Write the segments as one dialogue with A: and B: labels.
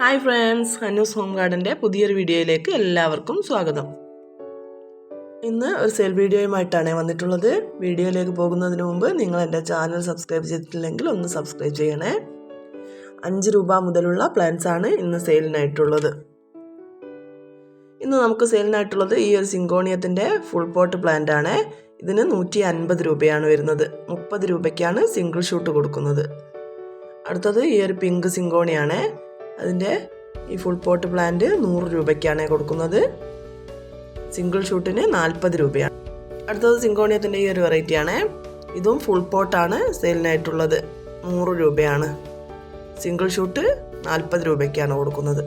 A: hi friends Hanu's home ഗാർഡൻ്റെ പുതിയൊരു വീഡിയോയിലേക്ക് എല്ലാവർക്കും സ്വാഗതം ഇന്ന് ഒരു സെൽ വീഡിയോയുമായിട്ടാണ് വന്നിട്ടുള്ളത് വീഡിയോയിലേക്ക് പോകുന്നതിന് മുമ്പ് നിങ്ങൾ എൻ്റെ ചാനൽ സബ്സ്ക്രൈബ് ചെയ്തിട്ടില്ലെങ്കിൽ ഒന്ന് സബ്സ്ക്രൈബ് ചെയ്യണേ അഞ്ച് രൂപ മുതലുള്ള പ്ലാൻസ് ആണ് ഇന്ന് സെയിലിനായിട്ടുള്ളത് ഇന്ന് നമുക്ക് സെയിലിനായിട്ടുള്ളത് ഈ ഒരു സിങ്കോണിയത്തിൻ്റെ ഫുൾ പോട്ട് പ്ലാന്റ് ആണ് ഇതിന് നൂറ്റി അൻപത് രൂപയാണ് വരുന്നത് മുപ്പത് രൂപയ്ക്കാണ് സിംഗിൾ ഷൂട്ട് കൊടുക്കുന്നത് അടുത്തത് ഈ ഒരു പിങ്ക് സിങ്കോണിയാണേ അതിൻ്റെ ഈ ഫുൾ പോട്ട് പ്ലാന്റ് നൂറ് രൂപയ്ക്കാണ് കൊടുക്കുന്നത് സിംഗിൾ ഷൂട്ടിന് നാൽപ്പത് രൂപയാണ് അടുത്തത് സിംഗോണിയത്തിൻ്റെ ഈ ഒരു വെറൈറ്റിയാണ് ഇതും ഫുൾ പോട്ടാണ് സെയിലിനായിട്ടുള്ളത് നൂറ് രൂപയാണ് സിംഗിൾ ഷൂട്ട് നാൽപ്പത് രൂപയ്ക്കാണ് കൊടുക്കുന്നത്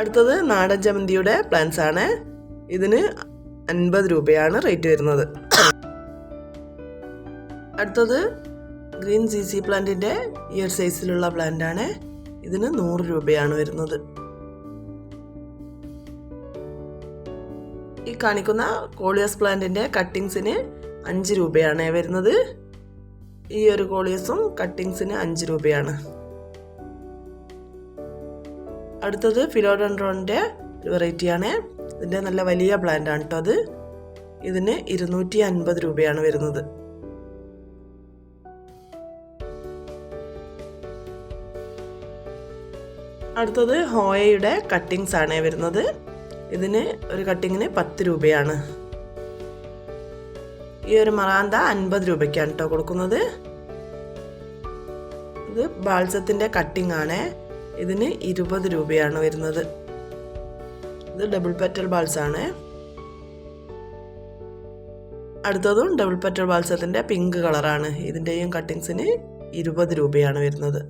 A: അടുത്തത് നാടൻ ജമന്തിയുടെ പ്ലാൻസ് ആണ് ഇതിന് അൻപത് രൂപയാണ് റേറ്റ് വരുന്നത് അടുത്തത് ഗ്രീൻ സി സി പ്ലാന്റിൻ്റെ ഇയർ സൈസിലുള്ള പ്ലാന്റാണ് ഇതിന് നൂറ് രൂപയാണ് വരുന്നത് ഈ കാണിക്കുന്ന കോളിയസ് പ്ലാന്റിൻ്റെ കട്ടിങ്സിന് അഞ്ച് രൂപയാണ് വരുന്നത് ഈ ഒരു കോളിയസും കട്ടിങ്സിന് അഞ്ച് രൂപയാണ് അടുത്തത് ഫിലോഡൻഡ്രോണിൻ്റെ വെറൈറ്റിയാണ് ഇതിൻ്റെ നല്ല വലിയ പ്ലാന്റ് ആണ് കേട്ടോ അത് ഇതിന് ഇരുന്നൂറ്റി അൻപത് രൂപയാണ് വരുന്നത് അടുത്തത് ഹോയയുടെ കട്ടിങ്സ് ആണ് വരുന്നത് ഇതിന് ഒരു കട്ടിങ്ങിന് പത്ത് രൂപയാണ് ഈ ഒരു മറാന്ത അൻപത് രൂപയ്ക്കാണ് കേട്ടോ കൊടുക്കുന്നത് ഇത് ബാൾസത്തിൻ്റെ കട്ടിങ് ആണ് ഇതിന് ഇരുപത് രൂപയാണ് വരുന്നത് ഇത് ഡബിൾ പെറ്റൽ ബാൾസ് ആണ് അടുത്തതും ഡബിൾ പെറ്റൽ ബാൾസത്തിൻ്റെ പിങ്ക് കളറാണ് ഇതിൻ്റെയും കട്ടിങ്സിന് ഇരുപത് രൂപയാണ് വരുന്നത്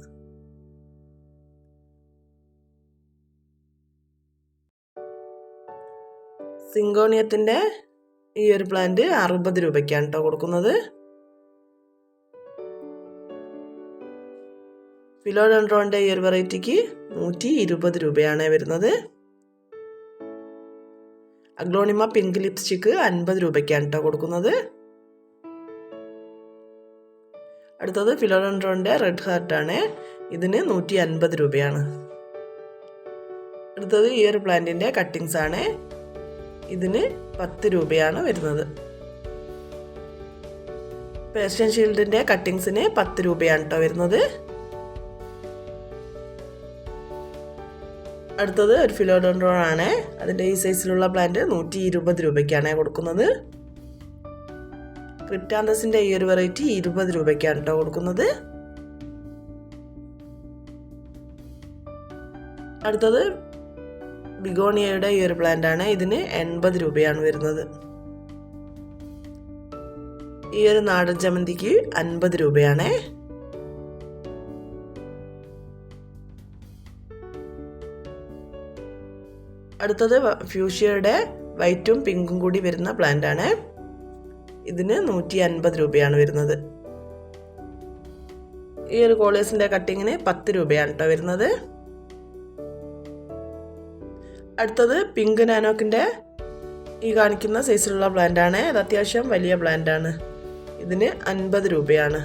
A: സിങ്കോണിയത്തിൻ്റെ ഈ ഒരു പ്ലാന്റ് അറുപത് രൂപയ്ക്കാണ് കേട്ടോ കൊടുക്കുന്നത് ഫിലോഡൻഡ്രോണിൻ്റെ ഈ ഒരു വെറൈറ്റിക്ക് നൂറ്റി ഇരുപത് രൂപയാണ് വരുന്നത് അഗ്ലോണിമ പിങ്ക് ലിപ്സ്റ്റിക്ക് അൻപത് രൂപയ്ക്കാണ് കേട്ടോ കൊടുക്കുന്നത് അടുത്തത് ഫിലോഡൻഡ്രോണിൻ്റെ റെഡ് ഹാർട്ട് ആണ് ഇതിന് നൂറ്റി അൻപത് രൂപയാണ് അടുത്തത് ഈ ഒരു പ്ലാന്റിൻ്റെ കട്ടിങ്സ് ആണ് ഇതിന് പത്ത് രൂപയാണ് വരുന്നത് പേർഷ്യൻ ഷീൽഡിന്റെ കട്ടിങ്സിന് പത്ത് രൂപയാണ് കേട്ടോ വരുന്നത് അടുത്തത് ഒരു ഫിലോഡോൺഡ്രോൺ ആണ് അതിൻ്റെ ഈ സൈസിലുള്ള പ്ലാന്റ് നൂറ്റി ഇരുപത് രൂപയ്ക്കാണ് കൊടുക്കുന്നത് ക്രിപ്റ്റാന്തസിൻ്റെ ഈ ഒരു വെറൈറ്റി ഇരുപത് രൂപയ്ക്കാണ് കേട്ടോ കൊടുക്കുന്നത് അടുത്തത് ബിഗോണിയയുടെ ഈ ഒരു പ്ലാന്റ് ആണ് ഇതിന് എൺപത് രൂപയാണ് വരുന്നത് ഈ ഒരു നാടൻ ചമന്തിക്ക് അൻപത് രൂപയാണേ അടുത്തത് ഫ്യൂഷ്യയുടെ വൈറ്റും പിങ്കും കൂടി വരുന്ന പ്ലാന്റ് ആണ് ഇതിന് നൂറ്റി അൻപത് രൂപയാണ് വരുന്നത് ഈ ഒരു കോളേഴ്സിൻ്റെ കട്ടിങ്ങിന് പത്ത് രൂപയാണ് കേട്ടോ വരുന്നത് അടുത്തത് പിങ്ക് നാനോക്കിൻ്റെ ഈ കാണിക്കുന്ന സൈസിലുള്ള ബ്ലാൻഡാണ് അത് അത്യാവശ്യം വലിയ ബ്ലാൻഡാണ് ഇതിന് അൻപത് രൂപയാണ്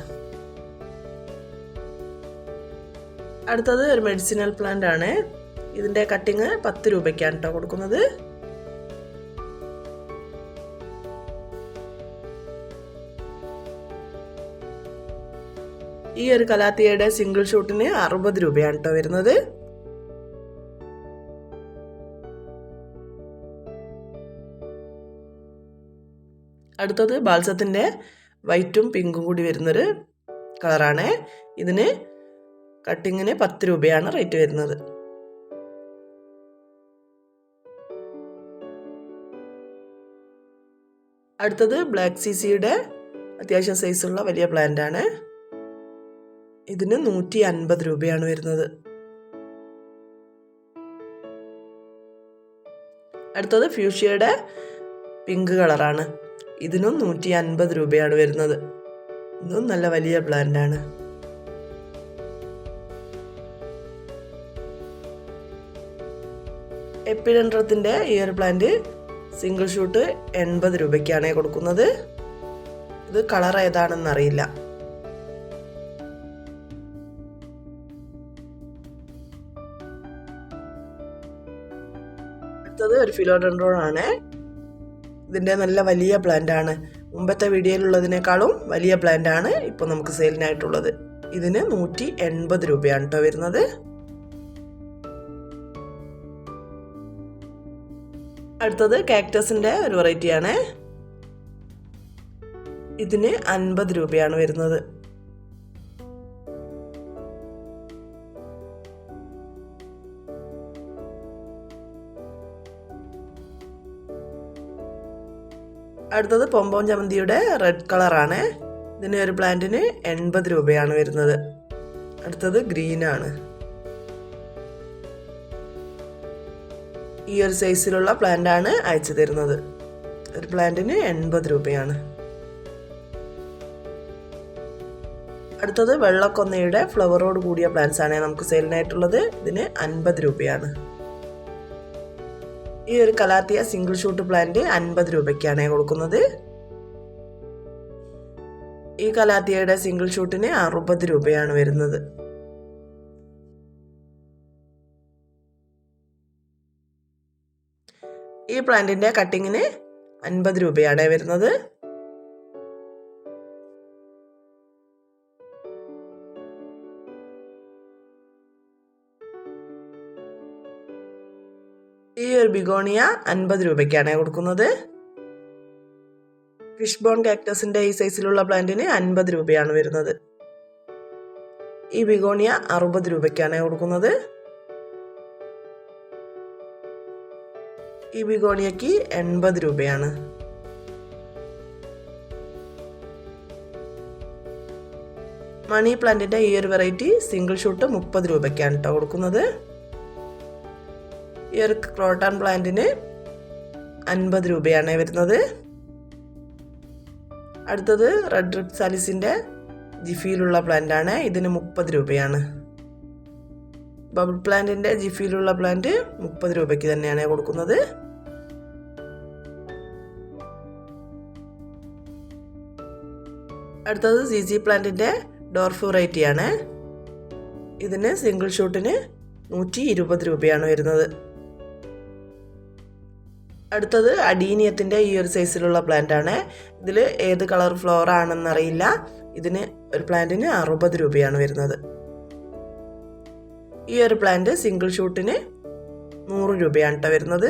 A: അടുത്തത് ഒരു മെഡിസിനൽ പ്ലാന്റ് ആണ് ഇതിൻ്റെ കട്ടിങ് പത്ത് രൂപയ്ക്കാണ് കേട്ടോ കൊടുക്കുന്നത് ഈ ഒരു കലാത്തിയയുടെ സിംഗിൾ ഷൂട്ടിന് അറുപത് രൂപയാണ് കേട്ടോ വരുന്നത് അടുത്തത് ബാൽസത്തിൻ്റെ വൈറ്റും പിങ്കും കൂടി വരുന്നൊരു കളറാണ് ഇതിന് കട്ടിങ്ങിന് പത്ത് രൂപയാണ് റേറ്റ് വരുന്നത് അടുത്തത് ബ്ലാക്ക് സി സിയുടെ അത്യാവശ്യം സൈസുള്ള വലിയ പ്ലാന്റ് ആണ് ഇതിന് നൂറ്റി അൻപത് രൂപയാണ് വരുന്നത് അടുത്തത് ഫ്യൂഷ്യയുടെ പിങ്ക് കളറാണ് ഇതിനും നൂറ്റി അൻപത് രൂപയാണ് വരുന്നത് ഇതും നല്ല വലിയ പ്ലാന്റാണ് എപ്പിഡൻഡ്രത്തിൻ്റെ ഈ ഒരു പ്ലാന്റ് സിംഗിൾ ഷൂട്ട് എൺപത് രൂപയ്ക്കാണ് കൊടുക്കുന്നത് ഇത് കളർ ഏതാണെന്ന് അറിയില്ല അടുത്തത് ഒരു ഫിലോഡൻഡ്രോൺ ആണ് ഇതിൻ്റെ നല്ല വലിയ പ്ലാന്റാണ് മുമ്പത്തെ വീഡിയോയിലുള്ളതിനേക്കാളും വലിയ പ്ലാന്റാണ് ഇപ്പോൾ നമുക്ക് സെയിലിനായിട്ടുള്ളത് ഇതിന് നൂറ്റി എൺപത് രൂപയാണ് കേട്ടോ വരുന്നത് അടുത്തത് കാക്ടസിൻ്റെ ഒരു വെറൈറ്റിയാണ് ഇതിന് അൻപത് രൂപയാണ് വരുന്നത് അടുത്തത് പൊമ്പോം ചമന്തിയുടെ റെഡ് കളറാണ് ഇതിന് ഒരു പ്ലാന്റിന് എൺപത് രൂപയാണ് വരുന്നത് അടുത്തത് ഗ്രീനാണ് ഈ ഒരു സൈസിലുള്ള പ്ലാന്റാണ് അയച്ചു തരുന്നത് ഒരു പ്ലാന്റിന് എൺപത് രൂപയാണ് അടുത്തത് വെള്ളക്കൊന്നയുടെ ഫ്ലവറോട് കൂടിയ പ്ലാന്റ്സ് ആണ് നമുക്ക് സെയിലിനായിട്ടുള്ളത് ഇതിന് അൻപത് രൂപയാണ് ഈ ഒരു കലാത്തിയ സിംഗിൾ ഷൂട്ട് പ്ലാന്റ് അൻപത് രൂപയ്ക്കാണ് കൊടുക്കുന്നത് ഈ കലാത്തിയയുടെ സിംഗിൾ ഷൂട്ടിന് അറുപത് രൂപയാണ് വരുന്നത് ഈ പ്ലാന്റിന്റെ കട്ടിങ്ങിന് അൻപത് രൂപയാണ് വരുന്നത് ഈ ഒരു ബിഗോണിയ അൻപത് രൂപയ്ക്കാണ് കൊടുക്കുന്നത് ഫിഷ് ബോൺ കാക്ടസിൻ്റെ ഈ സൈസിലുള്ള പ്ലാന്റിന് അൻപത് രൂപയാണ് വരുന്നത് ഈ ബിഗോണിയ അറുപത് രൂപയ്ക്കാണ് കൊടുക്കുന്നത് ഈ ബിഗോണിയക്ക് എൺപത് രൂപയാണ് മണി പ്ലാന്റിന്റെ ഈ ഒരു വെറൈറ്റി സിംഗിൾ ഷൂട്ട് മുപ്പത് രൂപയ്ക്കാണ് കേട്ടോ കൊടുക്കുന്നത് ഈ ഒരു ക്രോട്ടൺ പ്ലാന്റിന് അൻപത് രൂപയാണ് വരുന്നത് അടുത്തത് റെഡ് റിപ്സാലിസിൻ്റെ ജിഫിയിലുള്ള പ്ലാന്റാണ് ഇതിന് മുപ്പത് രൂപയാണ് ബബിൾ പ്ലാന്റിൻ്റെ ജിഫിയിലുള്ള പ്ലാന്റ് മുപ്പത് രൂപയ്ക്ക് തന്നെയാണ് കൊടുക്കുന്നത് അടുത്തത് സി സി പ്ലാന്റിൻ്റെ ഡോർഫ് വെറൈറ്റിയാണ് ഇതിന് സിംഗിൾ ഷൂട്ടിന് നൂറ്റി ഇരുപത് രൂപയാണ് വരുന്നത് അടുത്തത് അഡീനിയത്തിൻ്റെ ഈ ഒരു സൈസിലുള്ള പ്ലാന്റ് ആണ് ഇതിൽ ഏത് കളർ ഫ്ലോർ ആണെന്നറിയില്ല ഇതിന് ഒരു പ്ലാന്റിന് അറുപത് രൂപയാണ് വരുന്നത് ഈ ഒരു പ്ലാന്റ് സിംഗിൾ ഷൂട്ടിന് നൂറ് രൂപയാണ് കേട്ടോ വരുന്നത്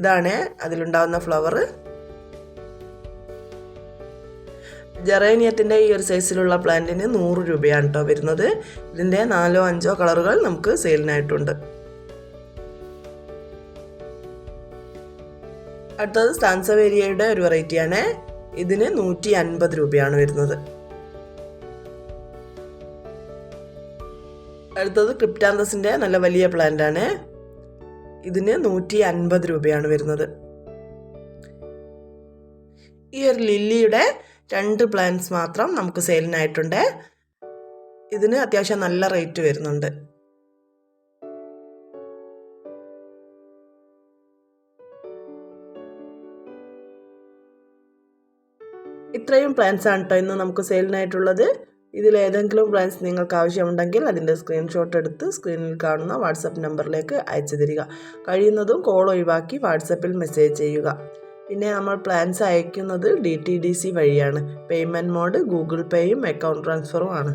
A: ഇതാണ് അതിലുണ്ടാവുന്ന ഫ്ലവർ ജറേനിയത്തിൻ്റെ ഈ ഒരു സൈസിലുള്ള പ്ലാന്റിന് നൂറ് രൂപയാണ് കേട്ടോ വരുന്നത് ഇതിൻ്റെ നാലോ അഞ്ചോ കളറുകൾ നമുക്ക് സെയിലിനായിട്ടുണ്ട് അടുത്തത് സ്റ്റാൻസവേരിയയുടെ ഒരു വെറൈറ്റിയാണ് ഇതിന് നൂറ്റി അൻപത് രൂപയാണ് വരുന്നത് അടുത്തത് ക്രിപ്റ്റാന്തസിന്റെ നല്ല വലിയ പ്ലാന്റ് ആണ് ഇതിന് നൂറ്റി അൻപത് രൂപയാണ് വരുന്നത് ഈ ഒരു ലില്ലിയുടെ രണ്ട് പ്ലാന്റ്സ് മാത്രം നമുക്ക് സെയിലിനായിട്ടുണ്ട് ഇതിന് അത്യാവശ്യം നല്ല റേറ്റ് വരുന്നുണ്ട് ഇത്രയും പ്ലാൻസ് ആണ് കേട്ടോ ഇന്ന് നമുക്ക് സെയിലിനായിട്ടുള്ളത് ഇതിൽ ഏതെങ്കിലും പ്ലാൻസ് നിങ്ങൾക്ക് ആവശ്യമുണ്ടെങ്കിൽ അതിൻ്റെ സ്ക്രീൻഷോട്ട് എടുത്ത് സ്ക്രീനിൽ കാണുന്ന വാട്സപ്പ് നമ്പറിലേക്ക് അയച്ചു തരിക കഴിയുന്നതും കോൾ ഒഴിവാക്കി വാട്സപ്പിൽ മെസ്സേജ് ചെയ്യുക പിന്നെ നമ്മൾ പ്ലാൻസ് അയക്കുന്നത് ഡി ടി ഡി സി വഴിയാണ് പേയ്മെൻറ്റ് മോഡ് ഗൂഗിൾ പേയും അക്കൗണ്ട് ട്രാൻസ്ഫറും ആണ്